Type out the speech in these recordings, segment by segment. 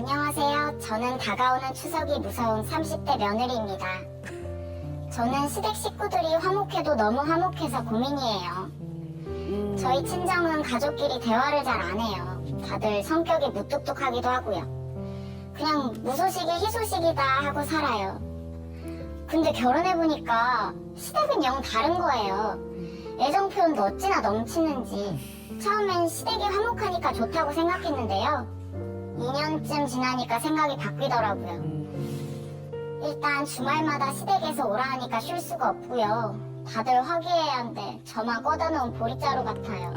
안녕하세요. 저는 다가오는 추석이 무서운 30대 며느리입니다. 저는 시댁 식구들이 화목해도 너무 화목해서 고민이에요. 저희 친정은 가족끼리 대화를 잘 안 해요. 다들 성격이 무뚝뚝하기도 하고요. 그냥 무소식이 희소식이다 하고 살아요. 근데 결혼해보니까 시댁은 영 다른 거예요. 애정 표현도 어찌나 넘치는지. 처음엔 시댁이 화목하니까 좋다고 생각했는데요. 2년쯤 지나니까 생각이 바뀌더라고요. 일단 주말마다 시댁에서 오라 하니까 쉴 수가 없고요. 다들 화기애애한데 저만 꺼다 놓은 보리자루 같아요.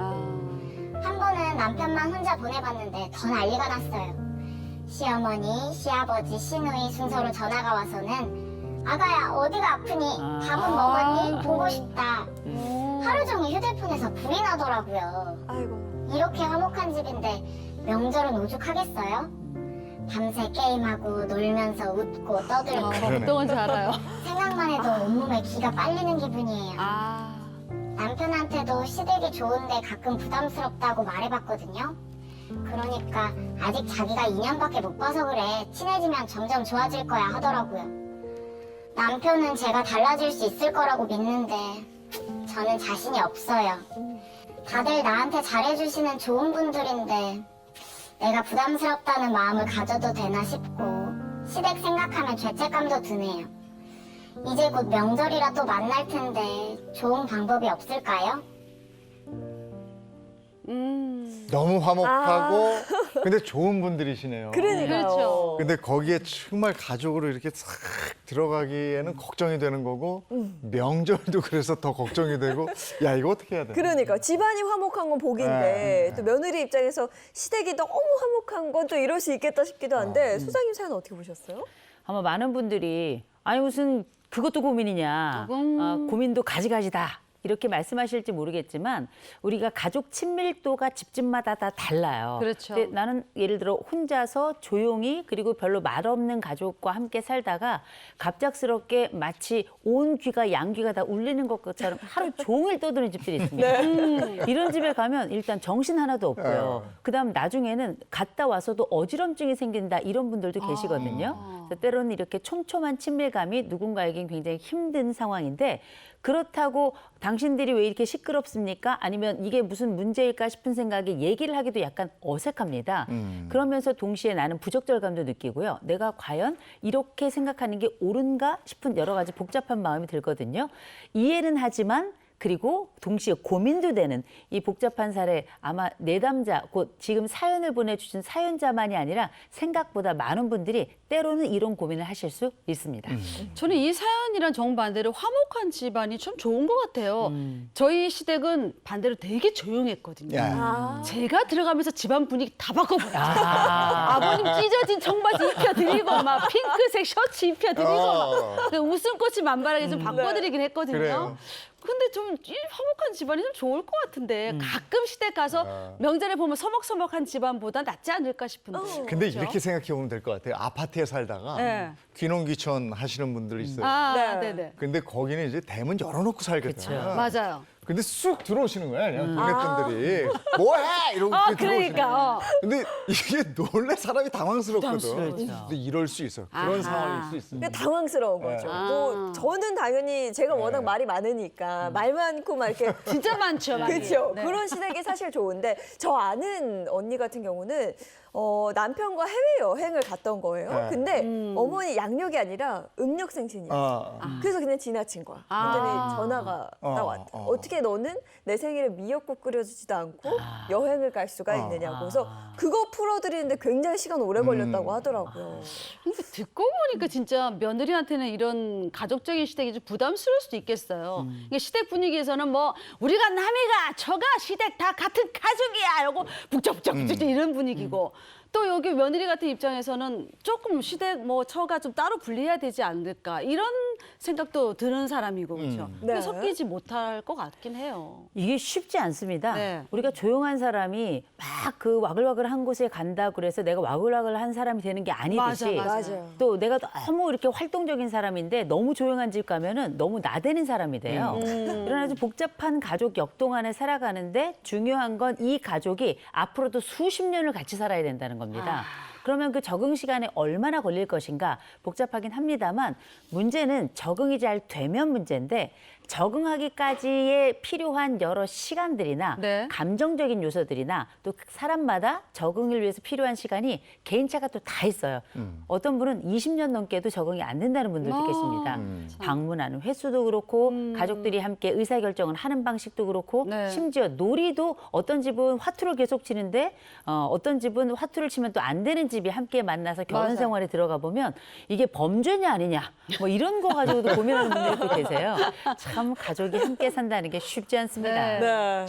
한 번은 남편만 혼자 보내봤는데 더 난리가 났어요. 시어머니, 시아버지, 시누이 순서로 전화가 와서는 아가야 어디가 아프니? 밥은 먹었니? 보고 싶다. 하루 종일 휴대폰에서 불이 나더라고요. 아이고. 이렇게 화목한 집인데 명절은 오죽하겠어요? 밤새 게임하고 놀면서 웃고 떠들고 그러네. 어떤 건지 알아요. 생각만 해도 온몸에 기가 빨리는 기분이에요. 아. 남편한테도 시댁이 좋은데 가끔 부담스럽다고 말해봤거든요. 그러니까 아직 자기가 2년밖에 못 봐서 그래. 친해지면 점점 좋아질 거야 하더라고요. 남편은 제가 달라질 수 있을 거라고 믿는데 저는 자신이 없어요. 다들 나한테 잘해주시는 좋은 분들인데 내가 부담스럽다는 마음을 가져도 되나 싶고 시댁 생각하면 죄책감도 드네요. 이제 곧 명절이라 또 만날 텐데 좋은 방법이 없을까요? 음. 너무 화목하고 근데 좋은 분들이시네요. 그러니까요. 그렇죠. 근데 거기에 정말 가족으로 이렇게 싹 들어가기에는 걱정이 되는 거고 명절도 그래서 더 걱정이 되고 야 이거 어떻게 해야 되나? 그러니까 집안이 화목한 건 복인데 네. 또 며느리 입장에서 시댁이 너무 화목한 건 또 이럴 수 있겠다 싶기도 한데 소장님 사연 어떻게 보셨어요? 아마 많은 분들이 아니 무슨 그것도 고민이냐 조금. 아, 고민도 가지가지다 이렇게 말씀하실지 모르겠지만 우리가 가족 친밀도가 집집마다 다 달라요. 그렇죠. 근데 나는 예를 들어 혼자서 조용히 그리고 별로 말 없는 가족과 함께 살다가 갑작스럽게 마치 온 귀가 양귀가 다 울리는 것처럼 하루 종일 떠드는 집들이 있습니다. 음, 이런 집에 가면 일단 정신 하나도 없고요. 그다음 나중에는 갔다 와서도 어지럼증이 생긴다 이런 분들도 계시거든요. 그래서 때로는 이렇게 촘촘한 친밀감이 누군가에겐 굉장히 힘든 상황인데 그렇다고 당신들이 왜 이렇게 시끄럽습니까? 아니면 이게 무슨 문제일까 싶은 생각에 얘기를 하기도 약간 어색합니다. 그러면서 동시에 나는 부적절감도 느끼고요. 내가 과연 이렇게 생각하는 게 옳은가 싶은 여러 가지 복잡한 마음이 들거든요. 이해는 하지만 그리고 동시에 고민도 되는 이 복잡한 사례 아마 내담자 곧 지금 사연을 보내주신 사연자만이 아니라 생각보다 많은 분들이 때로는 이런 고민을 하실 수 있습니다. 저는 이 사연이랑 정반대로 화목한 집안이 좀 좋은 것 같아요. 저희 시댁은 반대로 되게 조용했거든요. 야. 아. 제가 들어가면서 집안 분위기 다 바꿔버렸어요. 아. 아버님 찢어진 청바지 입혀드리고 막 핑크색 셔츠 입혀드리고 어. 막그 웃음꽃이 만발하게 좀 바꿔드리긴 했거든요. 그래요. 근데 좀 이 화목한 집안이 좀 좋을 것 같은데 가끔 시댁 가서 아. 명절에 보면 서먹서먹한 집안보다 낫지 않을까 싶은데. 어. 근데 그렇죠? 이렇게 생각해 보면 될 것 같아요. 아파트에 살다가 네. 귀농귀촌 하시는 분들 있어요. 아, 네. 네. 네 근데 거기는 이제 대문 열어놓고 살거든. 그쵸. 맞아요. 근데 쑥 들어오시는 거야, 그냥 동네 분들이. 뭐해? 이러고 아, 이렇게 들어오시는 그러니까. 어. 근데 이게 놀래 사람이 당황스럽거든. 부담스럽죠. 근데 이럴 수 있어. 그런 아하. 상황일 수 있어. 그러니까 당황스러운 거죠. 네. 뭐 저는 당연히 제가 워낙 네. 말이 많으니까 말 많고 막 이렇게 진짜 많죠. 많이. 그렇죠. 네. 그런 시댁이 사실 좋은데 저 아는 언니 같은 경우는 어, 남편과 해외 여행을 갔던 거예요. 네. 근데 음. 어머니 양력이 아니라 음력 생신이에요. 어. 그래서 그냥 지나친 거야. 아. 그랬더니 전화가 어, 딱 왔다. 어. 어. 떻게 너는 내 생일에 미역국 끓여주지도 않고 아. 여행을 갈 수가 있느냐고. 그래서 그거 풀어드리는데 굉장히 시간 오래 걸렸다고 음. 하더라고요. 근데 듣고 보니까 진짜 며느리한테는 이런 가족적인 시댁이 좀 부담스러울 수도 있겠어요. 이게 시댁 분위기에서는 뭐 우리가 남이가 저가 시댁 다 같은 가족이야 이러고 북적북적 북적 이런 분위기고 또 여기 며느리 같은 입장에서는 조금 시댁 뭐 처가 좀 따로 분리해야 되지 않을까 이런 생각도 드는 사람이고 그렇죠. 음. 네. 섞이지 못할 것 같긴 해요. 이게 쉽지 않습니다. 네. 우리가 조용한 사람이 막 그 와글와글한 곳에 간다 그래서 내가 와글와글한 사람이 되는 게 아니듯이 맞아, 맞아. 또 내가 너무 이렇게 활동적인 사람인데 너무 조용한 집 가면은 너무 나대는 사람이 돼요. 그러나 아주 복잡한 가족 역동 안에 살아가는데 중요한 건 이 가족이 앞으로도 수십 년을 같이 살아야 된다는 겁니다. 그러면 그 적응 시간에 얼마나 걸릴 것인가 복잡하긴 합니다만 문제는 적응이 잘 되면 문제인데 적응하기까지에 필요한 여러 시간들이나 네. 감정적인 요소들이나 또 사람마다 적응을 위해서 필요한 시간이 개인차가 또 다 있어요. 어떤 분은 20년 넘게도 적응이 안 된다는 분들도 아, 계십니다. 음. 방문하는 횟수도 그렇고 가족들이 함께 의사결정을 하는 방식도 그렇고 네. 심지어 놀이도 어떤 집은 화투를 계속 치는데 어, 어떤 집은 화투를 치면 또 안 되는 집이 함께 만나서 결혼 맞아요. 생활에 들어가 보면 이게 범죄냐 아니냐 뭐 이런 거 가지고도 고민하는 분들이 또 계세요. 참 가족이 함께 산다는 게 쉽지 않습니다. 네. 네.